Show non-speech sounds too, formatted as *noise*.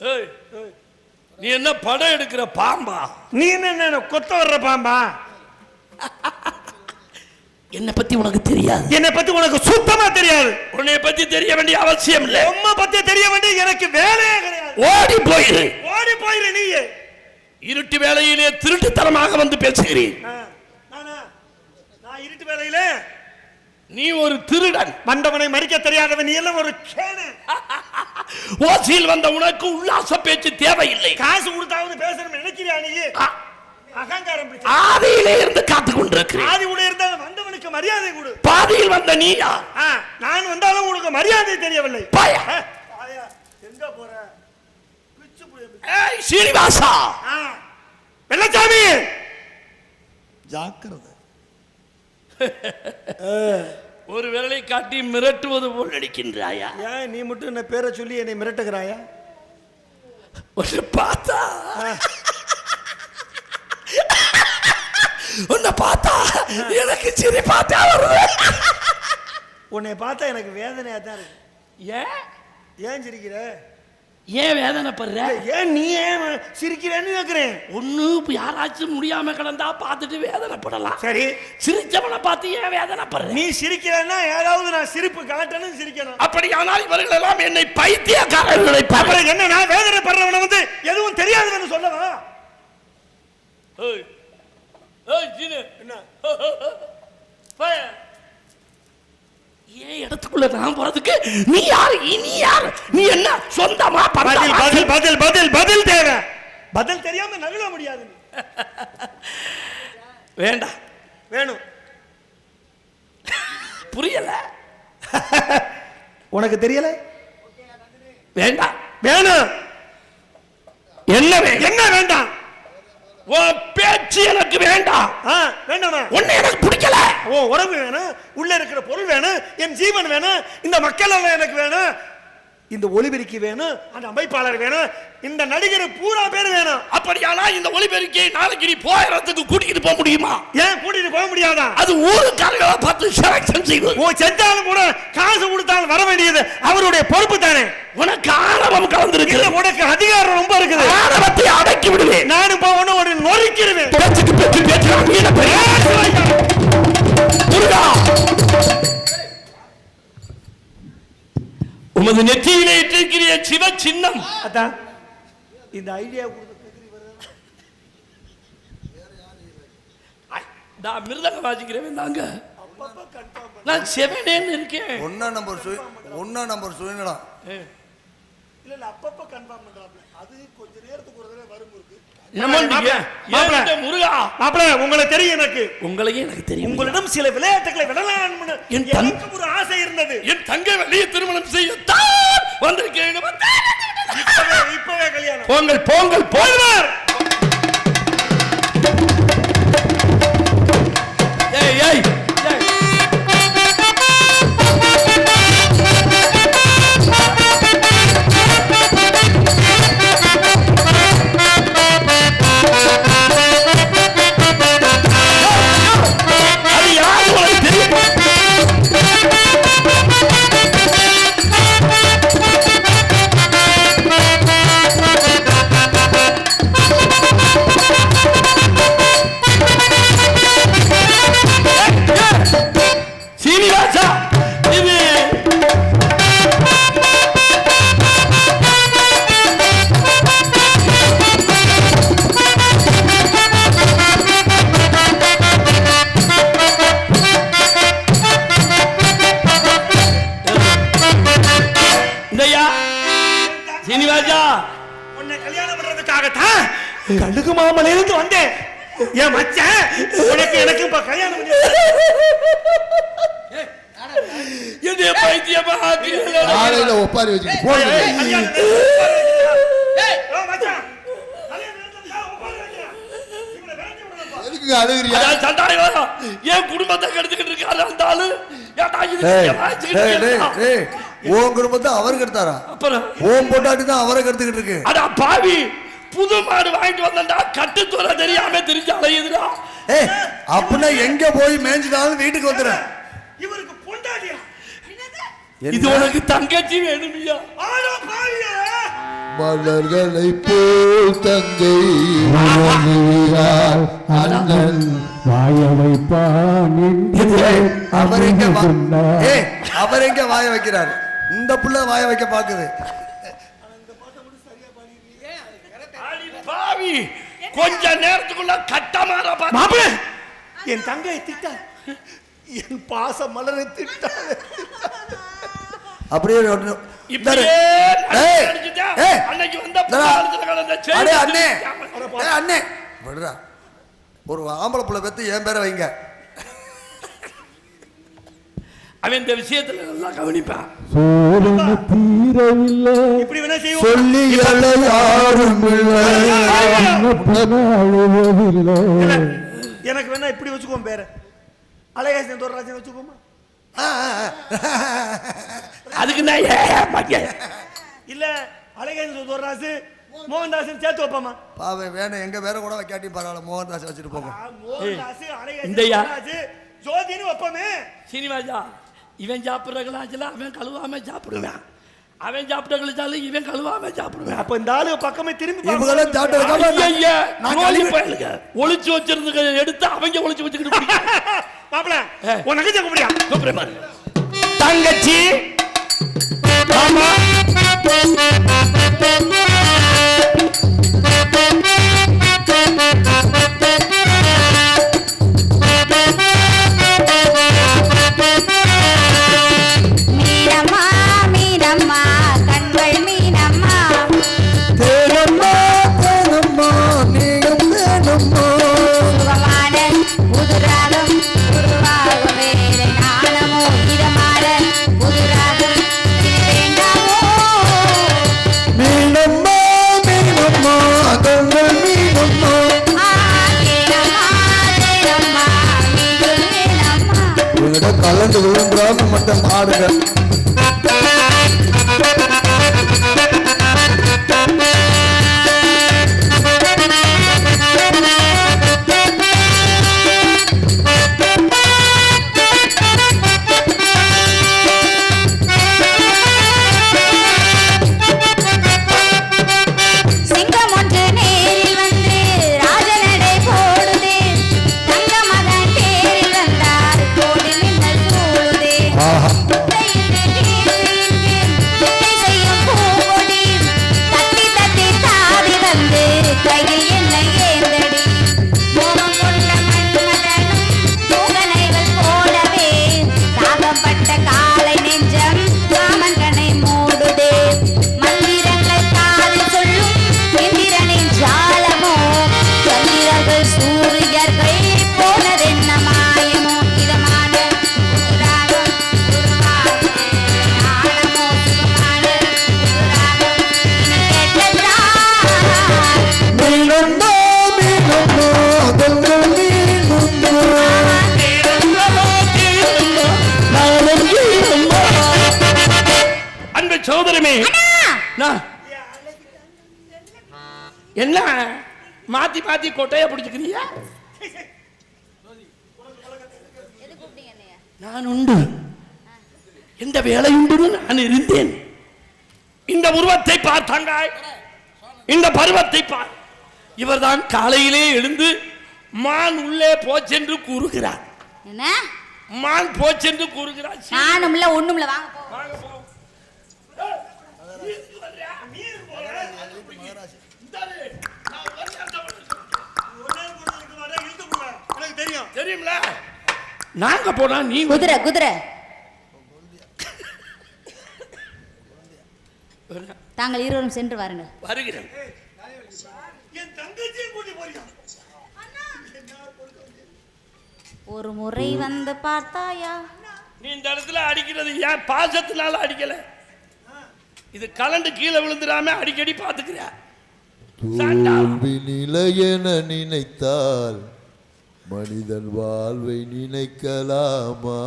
ஏய், நீ என்ன படம் எடுக்கிற பாம்பா? நீ என்ன என்ன கொத்த வர்ற பாம்பா? என்னை பத்தி உனக்கு தெரியாது. என்னை பத்தி உனக்கு சுத்தமா தெரியாது. உன்னை பத்தி தெரிய வேண்டிய அவசியம் இல்லை. உம்மை பத்தி தெரிய வேண்டிய எனக்கு வேலையே கிடையாது. ஓடி போயிரு. ஓடி போயிரு நீயே. இருட்டு வேளையிலே திருட்டுத்தனமாக வந்து பேசுகிறேன். ஆ, நானா? நான் இருட்டு வேலையில. நீ ஒரு திருடன். வந்தவனை மறிக்க தெரியாதவன் நீ எல்லாம் ஒரு கேனு ஓசியில் வந்த உனக்கு உல்லாச பேச்சு தேவையில்லை. காசு கொடுத்தாவது பேசணும் நினைக்கிறியா நீ? அகங்காரம். ஆதியிலே இருந்து காத்து கொண்டிருக்கிறேன். ஆதி உடைய இருந்தா வந்தவனுக்கு மரியாதை கொடு. பாதியில் வந்த நீயா? நான் வந்தாலும் உனக்கு மரியாதை தெரியவில்லை. பாயா. எங்க போற? பிச்சு புடி- ஏய் சீனிவாசா. வெள்ளச்சாமி! ஜாக்கிரதை. ஒரு விரலை காட்டி மிரட்டுவது போல் நடிக்கின்றாயா? ஏன் நீ மட்டும் என்ன பேரை சொல்லி என்னை மிரட்டுகிறாயா? உன்னை பார்த்தா? உன்னை பார்த்தா? எனக்கு சிரி பார்த்தா வருது. உன்னை பார்த்தா எனக்கு வேதனையா தான் இருக்கு. ஏன்? ஏன் சிரிக்கிற? ஏன் வேதனைப்படுற ஏன் நீ ஏன் சிரிக்கிறேன்னு கேக்குறேன் ஒண்ணு இப்ப யாராச்சும் முடியாம கிடந்தா பார்த்துட்டு வேதனைப்படலாம் சரி சிரிச்சவனை பார்த்து ஏன் வேதனைப்படுற நீ சிரிக்கிறேன்னா ஏதாவது நான் சிரிப்பு காட்டணும் சிரிக்கணும் அப்படியானால் இவர்கள் எல்லாம் என்னை பைத்தியக்காரர்களை அப்புறம் என்ன நான் வேதனை படுறவன வந்து எதுவும் தெரியாதுன்னு சொல்லவா என்ன ஏன் இடத்துக்குள்ள நான் போறதுக்கு? நீ யாரு? நீ யாரு? நீ என்ன சொந்தமா பதில்? பதில் பதில் பதில் பதில் தேவை. பதில் தெரியாம நகல முடியாது. வேண்டாம் வேணும். புரியல. உனக்கு தெரியல? வேண்டாம் வேணும். என்ன என்ன வேண்டாம்? உன் பேச்சு எனக்கு வேண்டாம். வேண்டாமா? உன்னை எனக்கு பிடிக்கல. ஓ உறவு வேணும் உள்ள இருக்கிற பொருள் வேணும் என் ஜீவன் வேணும் இந்த மக்கள் எல்லாம் எனக்கு வேணும் இந்த ஒலிபெருக்கி வேணும் அந்த அமைப்பாளர் வேணும் இந்த நடிகர் பூரா பேர் வேணும் அப்படியானா இந்த ஒளிபெருக்கியை நாளைக்கு நீ போயிடறதுக்கு கூட்டிட்டு போக முடியுமா? ஏன் கூட்டிட்டு போக முடியாதா? அது ஊருக்காரர்களை பார்த்து செலக்ஷன் செய்வது. ஓ செத்தாலும் கூட காசு கொடுத்தாலும் வர வேண்டியது அவருடைய பொறுப்பு தானே. உனக்கு ஆணவம் இல்ல கலந்திருக்கிறது உனக்கு அதிகாரம் ரொம்ப இருக்குது. ஆணவத்தை அடக்கி விடுவேன். நானும் போகணும் ஒரு நொறுக்கிடுவேன் பேச்சுக்கு பேச்சு பேச்சு உமது நெற்றியிலே இட்டிருக்கிற சிவ சின்னம். அதான் இந்த ஐடியா கொடுத்து நான் மிருதங்க வாசிக்கிறவன் தாங்க. நான் செவனேன்னு இருக்கேன். ஒன்னா நம்பர் சுய ஒன்னா நம்பர் சுயநலம் இல்ல இல்ல அப்பப்ப கன்ஃபார்ம் பண்றாப்ல அது கொஞ்ச நேரத்துக்கு ஒரு தடவை வரும் இருக்கு என்னமோ நீங்க மாப்பிள. ஏன்ட்ட முருகா மாப்பிள உங்களுக்கு தெரியும் எனக்கு. உங்களையே எனக்கு தெரியும். உங்களிடம் சில விளையாட்டுகளை விடலாம்னு என் எனக்கு ஒரு ஆசை இருந்தது. என் தங்கை வெளியே திருமணம் செய்யத்தான் வந்திருக்கேன் இப்பவே இப்பவே கல்யாணம். சீனிவாசா! உன்னை கல்யாணம் பண்றதுக்காகத்தான் கழுகு மாமல இருந்து வந்தேன். என் மச்சான்? உனக்கு எனக்கு இப்ப கல்யாணம் என்னைய பைத்தியமா. காலையில ஒப்பாரி வரும். என் குடும்பத்தை கெடுத்துக்கிட்டு இருக்காரு அந்த ஆளு. உன் குடும்பத்தை அவர் கெடுத்தாரா அப்புறம்? உன் பொட்டாட்டி தான் அவரை கெடுத்துக்கிட்டு இருக்கு. அடா பாவி புது மாடு வாங்கிட்டு வந்தா கட்டுத்தொலை தெரியாம தெரிஞ்சு அலையுதுடா. ஏய் அப்படின்னா எங்க போய் மேய்ஞ்சிட்டாலும் வீட்டுக்கு வந்துடுறேன். இவருக்கு பொண்டாட்டியா? இது உனக்கு தங்கச்சி வேணுமியா. ஆனா பாவியா! மலர்களை போல் தங்கை அண்ணன். வாய வைப்பான் அவர் எங்க அவர் எங்க வாய வைக்கிறார்? இந்த புள்ள வாய வைக்க பாக்குது. அடி பாவி. கொஞ்ச நேரத்துக்குள்ள கட்டமாற மாப்பிள! என் தங்கையை திட்டா என் பாச மலரை திட்டா அப்படியே அண்ணே. அண்ணே. ஒரு ஆம்பளை புள்ள பெத்து என் பேரை வைங்க. அவன் இந்த விஷயத்துல நல்லா கவனிப்பான். சோதனை தீரவில்லை. இப்படி வேணா செய்வோம்? சொல்லி யாரும் இல்லை. எனக்கு வேணா இப்படி வச்சுக்கோ பேர. அழகேசன் தோரராஜன் வச்சுக்கோமா. அதுக்கு நான் ஏன் இல்ல அழகேசன் தோரராசு மோகன்தாசன் சேர்த்து வைப்பாமா? பாவம் வேணும். எங்க பேரை கூட வைக்காட்டி பரவாயில்ல. மோகன்தாஸ் வச்சுட்டு போங்க. மோகன்தாஸ் அழகேசன் ஜோதின்னு வைப்போமே. சீனிவாசா? இவன் சாப்பிட்ற கலாச்சில அவன் கழுவாம சாப்பிடுவேன். அவன் சாப்பிட்ட கழிச்சாலும் இவன் கழுவாம சாப்பிடுவேன். அப்ப இந்த ஆளு பக்கமே திரும்பி. ஒளிச்சு வச்சிருந்த எடுத்து அவங்க ஒளிச்சு வச்சுக்கிட்டு *laughs* ஏ. உனக்கு ஜெக முடியா கூப்பிடுறேன் பாரு. தங்கச்சி. கலந்து விழுந்துடாம மட்டும் ஆடுங்க என்ன? மாத்தி மாத்தி கொட்டைய பிடிச்சுக்கிறியா நான் உண்டு. எந்த வேலையுண்டு நான் இருந்தேன். இந்த உருவத்தை பார்த்தாங்க இந்த பருவத்தை பார். இவர்தான் காலையிலே எழுந்து மான் உள்ளே போச்சென்று கூறுகிறார். என்ன? மான் போச்சென்று கூறுகிறார். நானும்ல ஒண்ணும்ல வாங்க போ. வாங்க போ. ஏய், நீ வர்றியா? இந்தாரு, நான் ஒரு கஷ்டப்பட்டு எனக்கு தெரியும். தெரியும்ல? நாங்க போனா நீ குதிரை குதிரை. தாங்கள் இருவரும் சென்று வாருங்கள். வருகிறேன். என் தங்கச்சியை கூட்டி போறியா? ஒரு முறை வந்து பார்த்தாயா? நீ இந்த இடத்துல அடிக்கிறது ஏன் பாசத்தினால அடிக்கல? இது கலண்டு கீழே விழுந்துடாம அடிக்கடி பாத்துக்கிற தூவி நிலையென நினைத்தால் மனிதன் வாழ்வை நினைக்கலாமா?